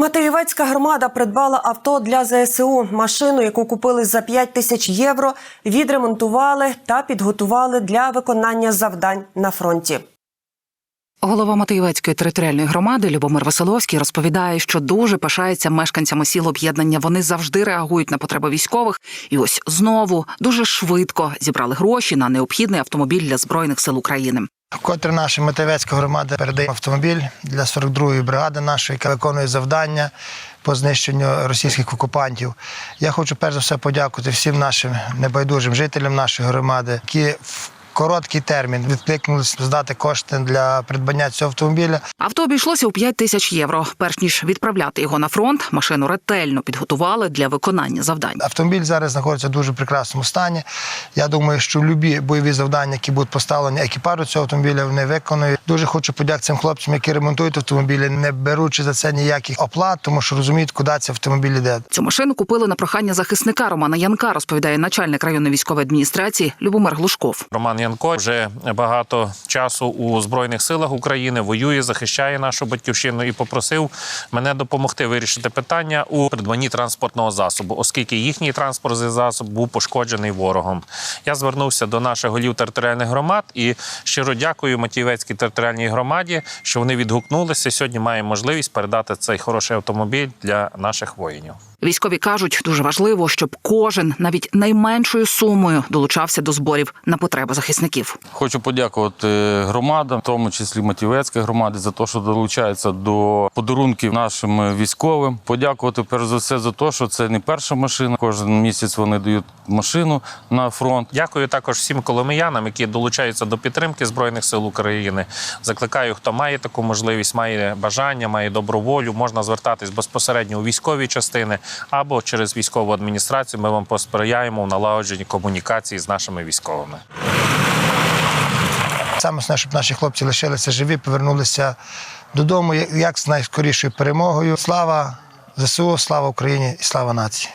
Матеївецька громада придбала авто для ЗСУ. Машину, яку купили за 5 тисяч євро, відремонтували та підготували для виконання завдань на фронті. Голова Матеєвецької територіальної громади Любомир Василовський розповідає, що дуже пишається мешканцями сіл об'єднання. Вони завжди реагують на потреби військових. І ось знову дуже швидко зібрали гроші на необхідний автомобіль для збройних сил України. Вкотре наша Матевецька громада передає автомобіль для 42-ї бригади нашої, яка виконує завдання по знищенню російських окупантів. Я хочу перш за все подякувати всім нашим небайдужим жителям нашої громади, які в короткий термін відкликнулися здати кошти для придбання цього автомобіля. Авто обійшлося у 5 тисяч євро. Перш ніж відправляти його на фронт, машину ретельно підготували для виконання завдань. Автомобіль зараз знаходиться в дуже прекрасному стані. Я думаю, що любі бойові завдання, які будуть поставлені екіпажу цього автомобіля, вони виконують. Дуже хочу подякувати цим хлопцям, які ремонтують автомобілі, не беручи за це ніяких оплат, тому що розуміють, куди цей автомобіль йде. Цю машину купили на прохання захисника Романа Янка, розповідає начальник районної військової адміністрації Любомир Глушков. Роман Янко вже багато часу у збройних силах України воює, захищає нашу батьківщину і попросив мене допомогти вирішити питання у придбанні транспортного засобу, оскільки їхній транспортний засіб був пошкоджений ворогом. Я звернувся до наших голів територіальних громад і щиро дякую Матіївецькій територіальній громаді, що вони відгукнулися. Сьогодні маємо можливість передати цей хороший автомобіль для наших воїнів. Військові кажуть, дуже важливо, щоб кожен, навіть найменшою сумою, долучався до зборів на потреби захисників. Хочу подякувати громадам, в тому числі Матівецької громади, за те, що долучаються до подарунків нашим військовим. Подякувати перш за все за те, що це не перша машина. Кожен місяць вони дають машину на фронт. Дякую також всім коломиянам, які долучаються до підтримки збройних сил України. Закликаю, хто має таку можливість, має бажання, має добру волю, можна звертатись безпосередньо у військові частини або через військову адміністрацію. Ми вам посприяємо в налагодженні комунікації з нашими військовими. Саме основне, щоб наші хлопці лишилися живі, повернулися додому як з найскорішою перемогою. Слава ЗСУ, слава Україні і слава нації.